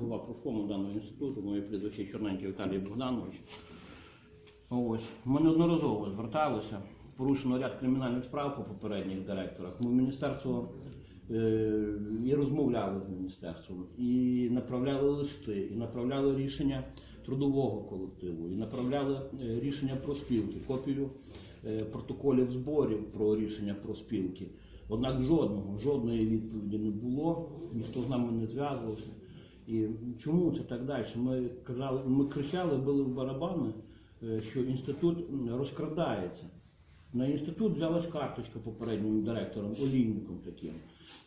голова профкому даного інституту, моє прізвище Чорненький Віталій Богданович. Ось. Ми неодноразово зверталися, порушено ряд кримінальних справ по попередніх директорах. Ми в міністерство е, і розмовляли з міністерством, і направляли листи, і направляли рішення трудового колективу, і направляли е, рішення про спілки, копію е, протоколів зборів про рішення про спілки. Однак жодного, жодної відповіді не було, ніхто з нами не зв'язувався. І чому це так далі? Ми казали, ми кричали, били в барабани, е, що інститут розкрадається. На інститут взялась карточка попереднім директором, олійником таким.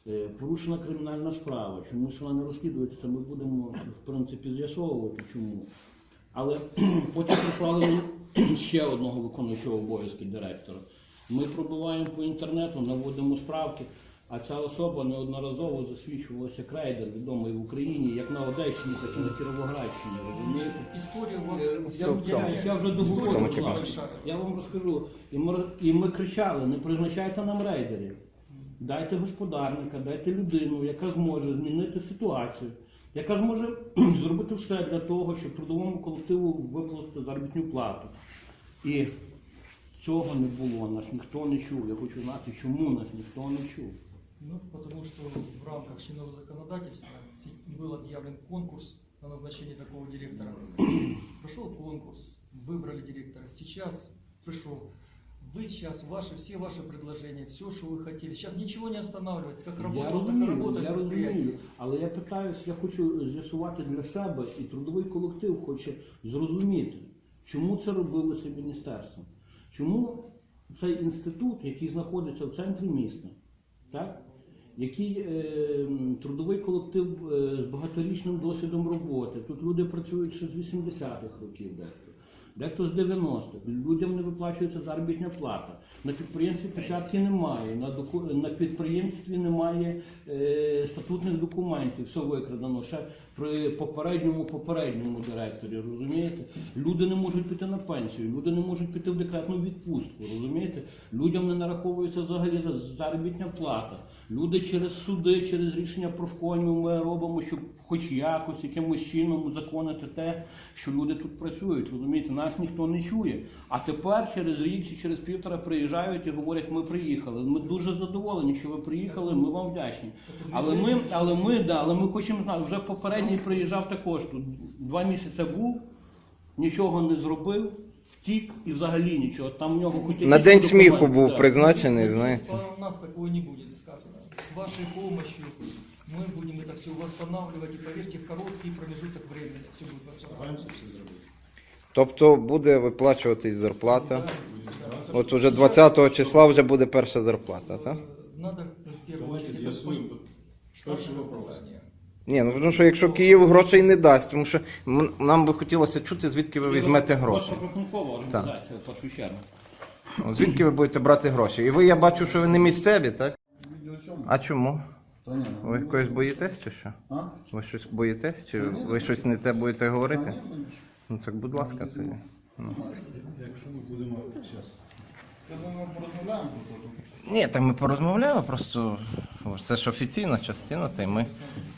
Е, Порушена кримінальна справа. Чомусь вона не розслідується, ми будемо в принципі з'ясовувати чому. Але потім прислали ще одного виконуючого обов'язки директора. Ми пробиваємо по інтернету, наводимо справки, а ця особа неодноразово засвідчувалася як рейдер, відомий в Україні, як на Одещині, так і на Кіровоградщині. Розумієте? История у вас... Я, Стоп, я, я вже договорю. Тому. Я вам розкажу. І ми, і ми кричали: не призначайте нам рейдерів. Дайте господарника, дайте людину, яка зможе змінити ситуацію, яка зможе зробити все для того, щоб трудовому колективу виплатити заробітну плату. І цього не було, нас ніхто не чув. Я хочу знати, чому нас ніхто не чув. Ну, потому что в рамках чинного законодательства был объявлен конкурс на назначение такого директора. Прошел конкурс, выбрали директора. Сейчас пришел. Вы сейчас, ваши, все ваши предложения, все, что вы хотели. Сейчас ничего не останавливается. Как Я работало, так и розумію, работает я предприятие. розумію, але я питаюсь, я хочу з'ясувати для себе, і трудовий колектив хоче зрозуміти, чому це робилося міністерством. Чому цей інститут, який знаходиться в центрі міста, так? Який е, трудовий колектив е, з багаторічним досвідом роботи. Тут люди працюють ще з 80-х років дехто. Дехто з 90-х. Людям не виплачується заробітна плата. На підприємстві печатки немає, на, доку... на підприємстві немає е, статутних документів, все викрадено ще при попередньому попередньому директорі. Розумієте? Люди не можуть піти на пенсію, люди не можуть піти в декретну відпустку. Розумієте? Людям не нараховується взагалі заробітна плата. Люди через суди, через рішення профкомів ми робимо, щоб хоч якось якимось чином узаконити те, що люди тут працюють. Розумієте, нас ніхто не чує. А тепер через рік чи через півтора приїжджають і говорять, ми приїхали. Ми дуже задоволені, що ви приїхали. Ми вам вдячні. Але ми, але ми, да, але ми хочемо знати. Вже попередній приїжджав також тут. Два місяці був, нічого не зробив. Втік і взагалі нічого. Там в нього хоч На день документи, сміху був призначений, знаєте. У нас такого не будет сказано. С вашей помощью мы будем это все восстанавливать. И поверьте, в короткий промежуток времени все будет восстанавливаться. Тобто буде виплачуватись зарплата. От уже 20 числа вже буде перша зарплата, так? Э, Надо в первую Давайте очередь з'ясуємо это перший штатное вопрос. расписание. Ні, ну тому що якщо Київ грошей не дасть, тому що м- нам би хотілося чути, звідки ви візьмете гроші. Ваша рахункова організація, в першу чергу. О, Звідки ви будете брати гроші? І ви, я бачу, що ви не місцеві, так? А чому? Та ні, ну, Ви когось боїтесь чи що? А? Ви щось боїтесь? Чи ви щось не те будете говорити? Ну так будь ласка, це. Ну. Якщо ми будемо зараз. Я думаю, порозмовляємо про це. Ні, та ми порозмовляємо, просто це ж офіційна частина, та й ми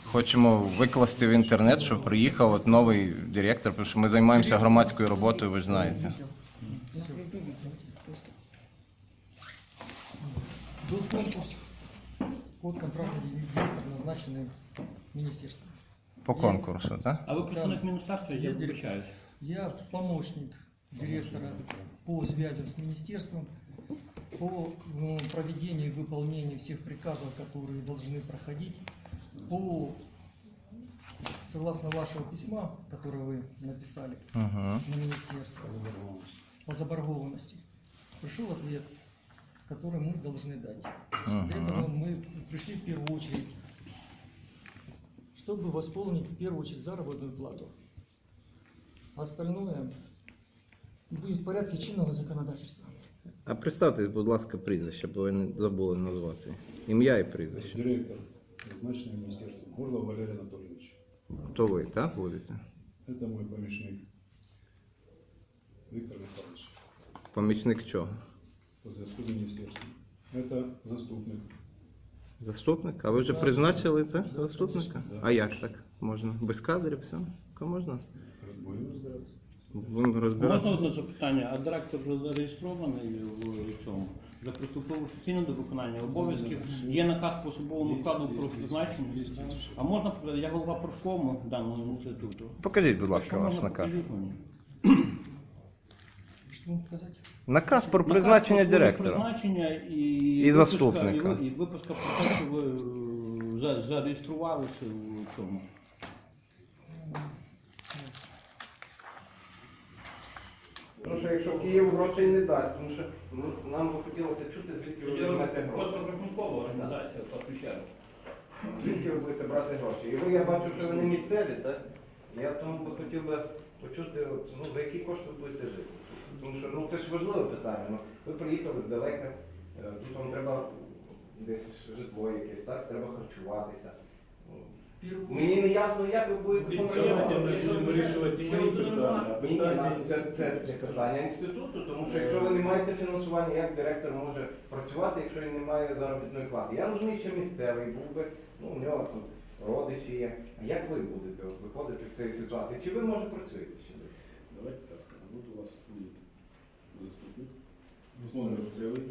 хочемо викласти в інтернет, що приїхав от новий директор, тому що ми займаємося громадською роботою, ви ж знаєте. Был конкурс под контрактный директор, назначенный министерством. По конкурсу, так? А ви представник міністерства, я Є директор. вибачаюсь. Я помощник директора по связям с министерством, по э, проведению и выполнению всех приказов, которые должны проходить, по согласно вашего письма, которое вы написали Угу. на министерство по заборгованности, пришел ответ, который мы должны дать. Для этого мы пришли в первую очередь, чтобы восполнить в первую очередь заработную плату. Остальное будет в порядке чинного законодательства. А представтесь, будь ласка, прізвище, бо ви не забули назвати. Ім'я і прізвище. Директор, назначенный министерством, Горлов Валерий Анатольевич. То ви, так, будете? Это мой помощник Виктор Михайлович Помічник чого? По зв'язку з міністерством. Это заступник Заступник? А ви вже призначили це заступника? А як так? Можна? Без кадрів все? Ка можна? Будемо розбиратися. Будемо Можна розбиратися. одне запитання? А директор вже зареєстрований в цьому? Вже приступив офіційно до виконання обов'язків. Є наказ по особовому складу про призначення. А можна я голова профкому даного інституту? Покажіть, будь ласка, Якщо ваш можна, наказ. покажіть мені. Что показать? Наказ про Наказ призначення про директора. Призначення і, І випуска- заступника. І, ви- і випуска про те, що ви е, за- зареєструвалися в цьому. Тому що якщо Київ грошей не дасть, тому що ну, нам би хотілося чути, звідки ви візьмете гроші. Розрахункова організація патрушера. Звідки ви будете брати гроші? І ви, я бачу, що ви не місцеві, так? Я тому би хотів би почути, от, ну, за які кошти будете жити. Тому що ну, це ж важливе питання. Ну, ви приїхали здалека, е, тут вам треба десь житло якесь, так? Треба харчуватися. Ну, Мені не ясно, як ви будете функціонувати. Будемо вирішувати не мої питання, а Ні, ні, питання на- це, це, це питання інституту, тому що якщо ви не маєте фінансування, як директор може працювати, якщо він не має заробітної плати? Я розумію, що місцевий був би, ну у нього тут родичі є. А як ви будете от, виходити з цієї ситуації? Чи ви може працюєте ще десь? Давайте так скажемо. От у вас заступник. Он місцевий.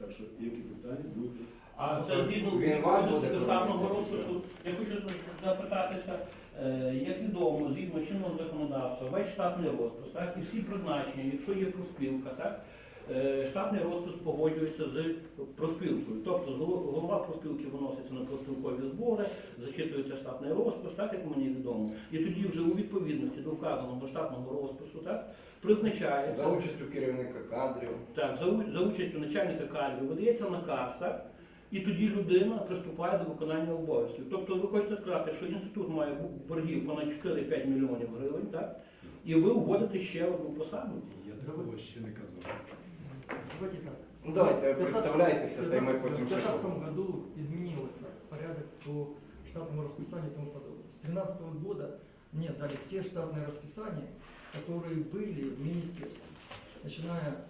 Так що які питання будуть? А це згідно Він до штатного розпису. Я хочу запитатися, е, як відомо, згідно чинного законодавства, весь штатний розпис, так, і всі призначення, якщо є проспілка, так, е, штатний розпис погоджується з проспілкою. Тобто голова проспілки виноситься на проспілкові збори, зачитується штатний розпис, так як мені відомо. І тоді вже у відповідності до вказаного штатного розпису, так, призначається. За участю керівника кадрів. Так, за, за участю начальника кадрів видається наказ, так? І тоді людина приступає до виконання обов'язків. Тобто ви хочете сказати, що інститут має боргів понад 4-5 мільйонів гривень, так? І ви вводите ще одну посаду. Я такого ще не казав. Давайте так. Ну давайте, В 15 представляйтеся, та й ми в потім 2015 прийдемо. году изменился порядок по штатному расписанию и тому подобное. С 2013 года мне дали все штатные расписания, которые были в министерстве. Начиная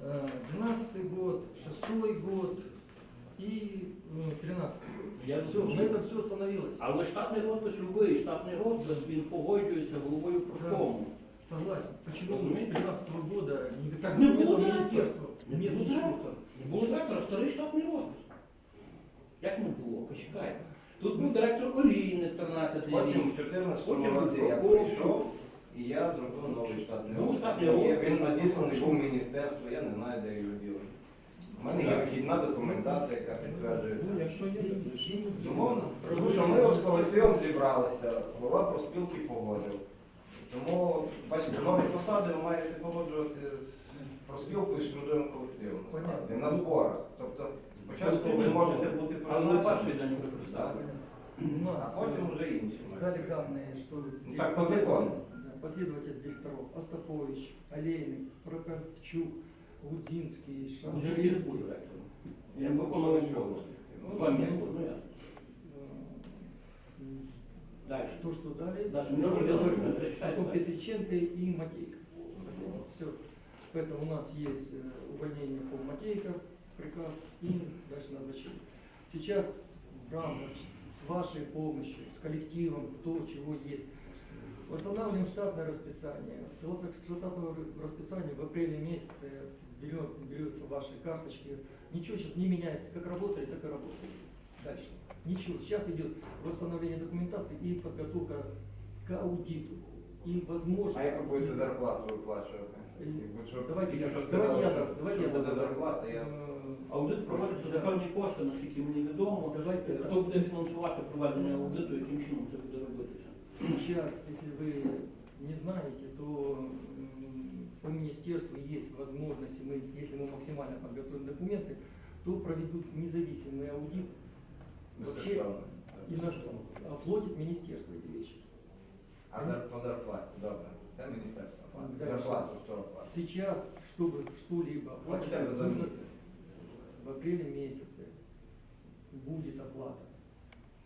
э, 12 год, 6 год и э, 13 год. Я Все, на этом все остановилось. Але штатний розпис, любий штатний розпис, він погоджується головою профкому. Согласен. Почему с Разумеете? 2013 года не Так не было министерства? Не Нет було ничего. директора. Не було директора, старий штатний розпис. Як не було? Почекайте. Тут був директор Олійник 13 рік. Потім в 2014 році я прийшов, і я зробив новий штатний Ну, штатний розпис. Він надісланий був міністерство, я не знаю, де його діло. У мене є вихідна документація, яка підтверджується. Ну, якщо є, то ж. Безумовно. Тому що ми з колективом зібралися, голова профспілки погодив. Тому, бачите, нові посади ви маєте погоджувати з профспілкою і з трудовим колективом. насправді, На зборах. Тобто спочатку ви можете бути Але на перший призначені, день ви представили. У а нас потім э, вже інші. дали данные, что здесь так, по закону. последовательность, да, последовательность директоров Остапович, Олейник, Прокопчук, Гудинский, Вже він Шамбуринский. був директором. Він виконував обов'язки. Ну, Пам'ятку, ну я. Э, Далі. То, что дали, Да, всё ну, дали. я слышал, это читать, потом да. Петриченко и Матейко. Все. Поэтому у нас есть э, увольнение по Матейко, приказ и дальше назначение. Сейчас в рамках с вашей помощью, с коллективом, кто чего есть, восстанавливаем штатное расписание. Согласно штатному расписанию в апреле месяце берет, берется ваши карточки. Ничего сейчас не меняется. Как работает, так и работает. Дальше. Ничего. Сейчас идет восстановление документации и подготовка к аудиту. И возможно... А як ви будете зарплату виплачувати? Е, Якби що- Давайте тільки я, що давайте сказали, я, що- дам, давайте що я буде дам. зарплата, я... Э, Аудит проводиться за певні кошти, наскільки мені відомо. Давайте Хто так. буде фінансувати проведення аудиту, яким чином це буде робитися? Сейчас, если вы не знаете, то м, по министерству есть возможности, мы, если мы максимально подготовим документы, то проведут независимый аудит вообще безкоштовно. и нас оплатит министерство эти вещи. А зар- по зарплаті, добре. Це міністерство. платить. Дальше. Зарплату хто оплатить? Сейчас, чтобы что-либо Ну, хоча б оплачивать, за нужно місяць. в апреле месяце будет оплата.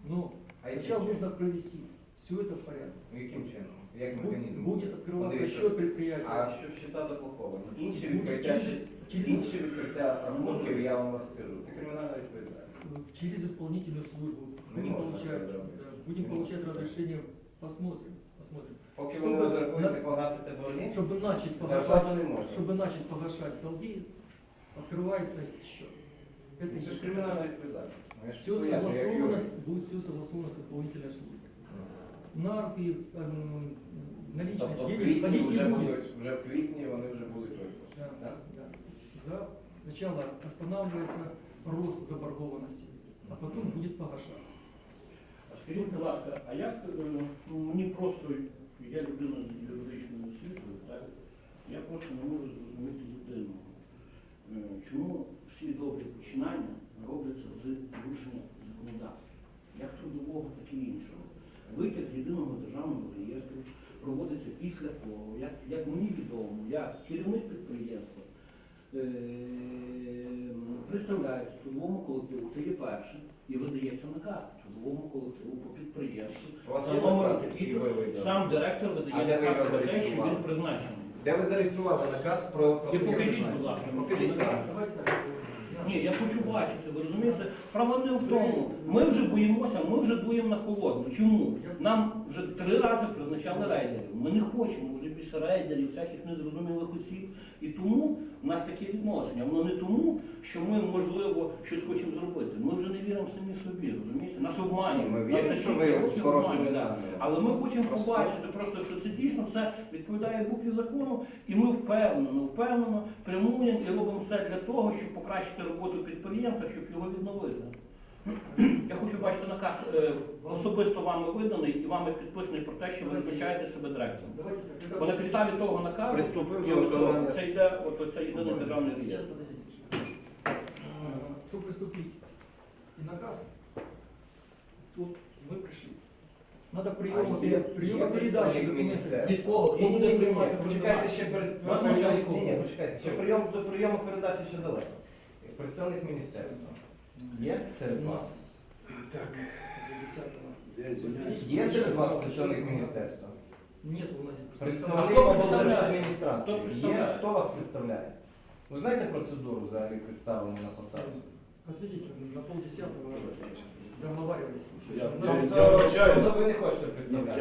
Но А яким сначала чином? нужно провести все это в порядке. Ну, Яким чином? Як Бу- механізм? Будет открываться Дивіться, счет предприятия. А що счета заблоковані? Інші Будет відкриття через, щ- Через- інші відкриття рахунків, я вам розкажу. Це кримінальна відповідальність. Через исполнительную службу Не будем можно получать, так делать. да, будем Не получать можно. разрешение, посмотрим, посмотрим. Поки Щоб ви не ви- розрахуєте, на- погасите борги, Чтобы начать зарплату погашать, не можна. чтобы начать погашать долги, открывается счет. Это Це ж есть. кримінальна відповідальність. Ну, я ж Все пояснюю, як согласовано, юрист. будет все согласовано с исполнительной службой. Нарки, эм, наличность Тобто в денег квітні ходить вже не будет. будуть, вже в квітні вони вже будуть виплачені. Да, Так? да. Да. Сначала останавливается рост заборгованности, а потом будет погашаться. Скажіть, будь ласка, а як е, ну, мені просто, я людина з юридичною освітою, так? Я просто не можу зрозуміти єдиного. Е, Чому всі добрі починання робляться з порушення законодавства, як трудового, так і іншого. Витяг з єдиного державного реєстру проводиться після того, як, як мені відомо, як керівник підприємства е, представляється трудовому колективу, це є перше, і видається наказ трудовому колективу по підприємству. У вас За є номером наказ, який ви видали? Сам директор А видає ви наказ його про те, що зареєстрували? він призначений. Де ви зареєстрували наказ про про Ти своє покажіть, призначення? будь ласка. Покажіть. Давайте так. Ні, я хочу бачити, ви розумієте? Право не в тому. Ми вже боїмося, ми вже дуємо на холодну. Чому? Нам вже три рази призначали рейдерів. Ми не хочемо вже більше рейдерів, всяких незрозумілих осіб. І тому в нас таке відношення. Воно не тому, що ми, можливо, щось хочемо зробити. Ми вже не віримо самі собі, розумієте? Нас обманюють. ми віримо, вже що всі ви хорошими обманюють. Але ми хочемо Просто- побачити просто, що це дійсно все відповідає букві закону, і ми впевнено, впевнено прямуємо і робимо все для того, щоб покращити роботу підприємства, щоб його відновити. Я хочу бачити наказ е, особисто вами виданий і вами підписаний про те, що ви визначаєте себе директором. Бо на підставі того наказу Приступив до виконання. це йде от оце єдиний державний реєстр. Чтобы приступить и наказ, тут мы пришли. Надо приема, А є- приема є передачи представник документов. міністерства? Від кого? Хто Ні, ні, буде ні, ні, приймати почекайте ще перед Вас немає ні, ні, почекайте, ще прийом до прийому передачі ще далеко. Представник міністерства. Є серед У вас? нас Так. до 10-го. Я извиняюсь. Є серед вас представник міністерства? Нет у нас Представник хто облдержадміністрації. представляє? Є? Хто вас представляє? Ви знаєте процедуру взагалі представлення на посаду? Ответите, на полдесятого договаривались. Я- что я- вибачаюсь. Тобто ви не хочете представляти?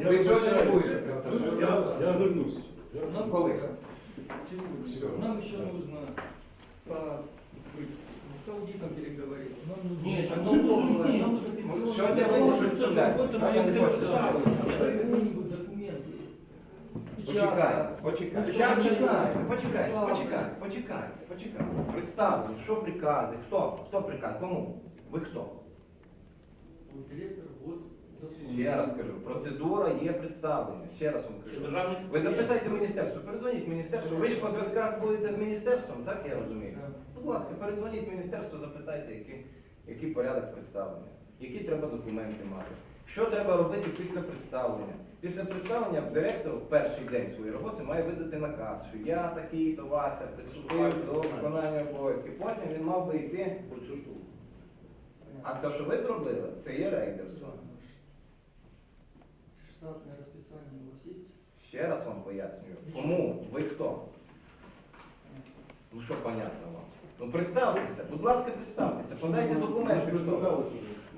Я Ви сьогодні не вибачаюсь. будете представляти? Я, я вернусь. Нам Коли? Сегодня. Нам еще нужно по с аудитом переговорить. Нам нужно Ні, еще так налоговая, ні. нам нужно Ну, пенсионная. сьогодні ви не представляєте. Завтра не хочете представляти. Какие-нибудь документы. Почекайте, почекайте, Печатка. почекайте, почекайте, Пауза. почекайте, почекайте, почекайте. Представте, що прикази, хто? Хто приказ? Кому? Ви хто? Вот Директор, вот заслуги. Ще раз кажу, процедура є представлення. Ще раз вам кажу. Ви запитайте міністерство, передзвоніть міністерство. Ви ж по зв'язках будете з міністерством, так я розумію? Будь ласка, передзвоніть міністерство, запитайте, який, який порядок представлення, які треба документи мати. Що треба робити після представлення? Після представлення директор в перший день своєї роботи має видати наказ, що я такий то Вася приступив до виконання обов'язків. Потім він мав би йти. Оцю штуку. А те, що ви зробили, це є рейдерство. Штатное расписание у? Ще раз вам пояснюю. Кому? Ви хто? Ну що понятно вам? Ну представтеся, будь ласка, представтеся, подайте документи.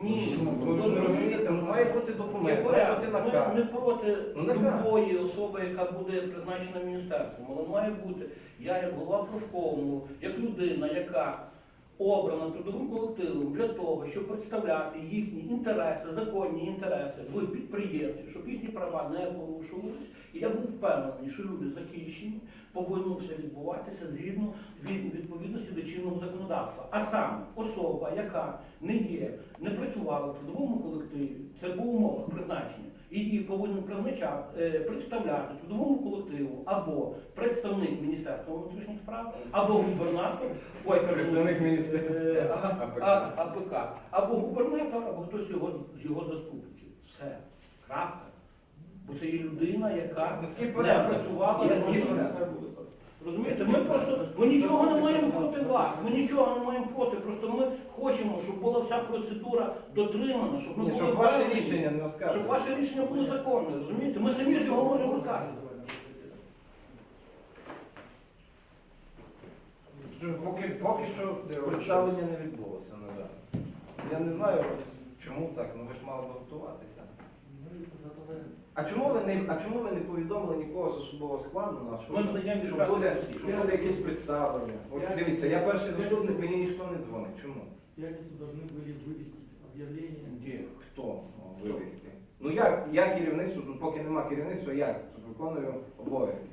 Ні, Ну, ви розумієте, ну, має бути документ, має бути наказ. не проти Ну, наказ. любої особи, яка буде призначена міністерством. Але має бути я як голова профкому, як людина, яка обрана трудовим колективом для того, щоб представляти їхні інтереси, законні інтереси в підприємстві, щоб їхні права не порушувалися. І я був впевнений, що люди захищені, повинно все відбуватися згідно від відповідності до чинного законодавства. А саме особа, яка не є, не працювала в трудовому колективі, це по умовах призначення, її повинен е, представляти трудовому колективу або представник Міністерства внутрішніх справ, або губернатор, ой, Представник міністерства. е, АПК. АПК, або губернатор, або хтось його, з його заступників. Все. Крапка. Це є людина, яка Ну, не працювала порядок. Розумієте, ми просто ми нічого не маємо проти вас. Ми нічого не маємо проти. Просто ми хочемо, щоб була вся процедура дотримана, щоб ми Ні, були щоб ваше впевнені, рішення не оскаржили. щоб ваше рішення було законне. Розумієте? Ми самі ж його можемо оскаржити. Що Поки, поки що представлення не відбулося, на жаль. Я не знаю, чому так, ну ви ж мали б готуватися. Мы подготовляем. А чому ви не, а чому ви не повідомили нікого з особового складу нашого? Ми знаємо, що що буде, всі. що буде якесь представлення. От дивіться, я перший заступник, мені ніхто не дзвонить. Чому? В пятницу должны были вывести объявление. Де? Хто мав вивезти? Ну як, я керівництво, тут поки нема керівництва, я тут виконую обов'язки.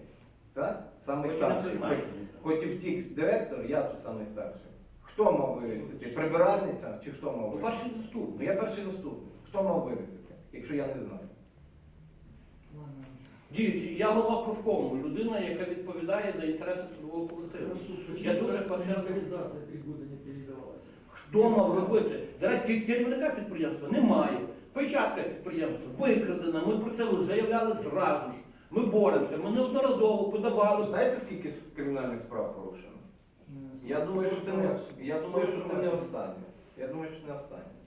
Так? Самий старший. Хоч, хоч і втік директор, я тут самий старший. Хто мав вивезти? Прибиральниця чи хто мав Ну, вивезти? Перший Ну заступник. я перший заступник. Хто мав вивезти, якщо я не знаю? Діючий, я голова профкому, людина, яка відповідає за інтереси трудового колективу. Я дуже организация не передавалась? Хто мав робити? Керівника підприємства немає. Печатка підприємства викрадена. Ми про це заявляли зразу ж. Ми боремося. Ми неодноразово подавали. Знаєте, скільки кримінальних справ порушено? Я думаю, що це не я думаю, що це не останнє. Я думаю, що не останнє.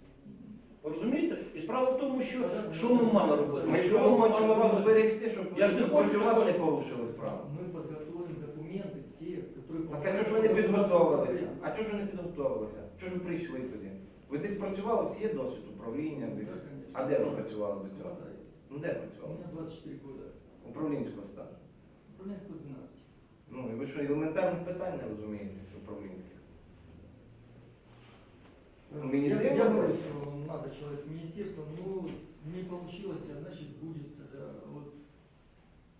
Розумієте? І справа в тому, що що ми мали робити? Ми Що ж ми хочемо мали вас робити? зберегти, щоб Я ж не хочу проти вас такого. не порушили справу. Мы подготовим документы все, которые... Так а чого ж ви не підготовилися? А чого ж ви не підготовилися? Чого ж ви прийшли тоді? Ви десь працювали, у вас є досвід управління десь. Да, конечно. А де ви працювали до цього? Хватает. Ну де У працювали? меня 24 года. Управлінського стажу. Управленец 12. Ну і ви що елементарних питань не розумієте з управлінських? Ну, Мені я, дивно я говорю, что надо человек с министерства, но не получилось, а значит будет э, вот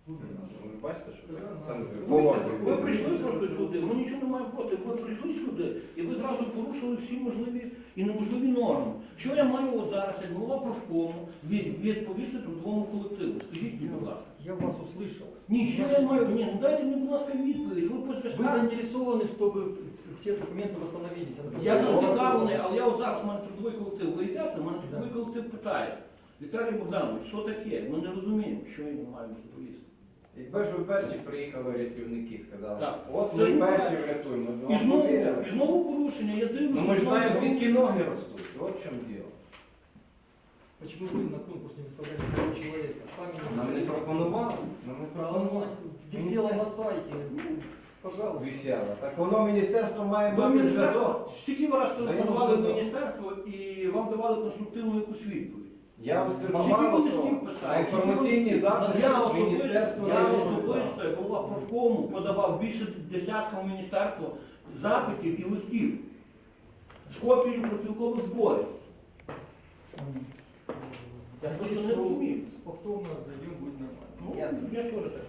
губернатор. Ви бачите, що Да, ви да. Ви, ви прийшли просто сюди, ми нічого не маємо проти. Ви прийшли сюди і ви зразу порушили всі можливі і неможливі норми. Що я маю от зараз, як голова профкому, від- відповісти трудовому колективу? Скажіть мені, будь ласка. Я вас услышал. Ні, що я маю? Ні, ну дайте мені, будь ласка, відповідь. Ви по Вы зв'язку. заинтересованы, чтобы все документы восстановились? Я зацікавлений, але я от зараз у мене трудовий колектив. Ви йдете, у мене трудовий колектив питає. Віталій Богданович, що таке? Ми не розуміємо, що я йому маю відповісти. Якби ж ви перші приїхали рятівники, сказали, Так. от Це ми перші врятуємо. І вам знову, повірили. і знову порушення, я дивлюся. Ну ми ж знову знаємо, порушення. звідки ноги ростуть. От в чому діло. Почему вы на конкурс не выставляли своего человека? Сами Нам не пропонували. Нам не Оно пропонували. висело на сайте. Ну, Пожалуйста. Висяло. Так воно міністерство має Ви мати міністерство, зв'язок. стільки ви раз телефонували в міністерство і вам давали конструктивну якусь відповідь. Я вам скажу мало ви того, а інформаційні запити Я особисто, міністерство я не особисто, як голова профкому, подавав більше десятка в міністерство запитів і листів з копією профспілкових зборів. Я просто не розумію. повторно зайдемо, будь нормально. Ну, Я- я теж так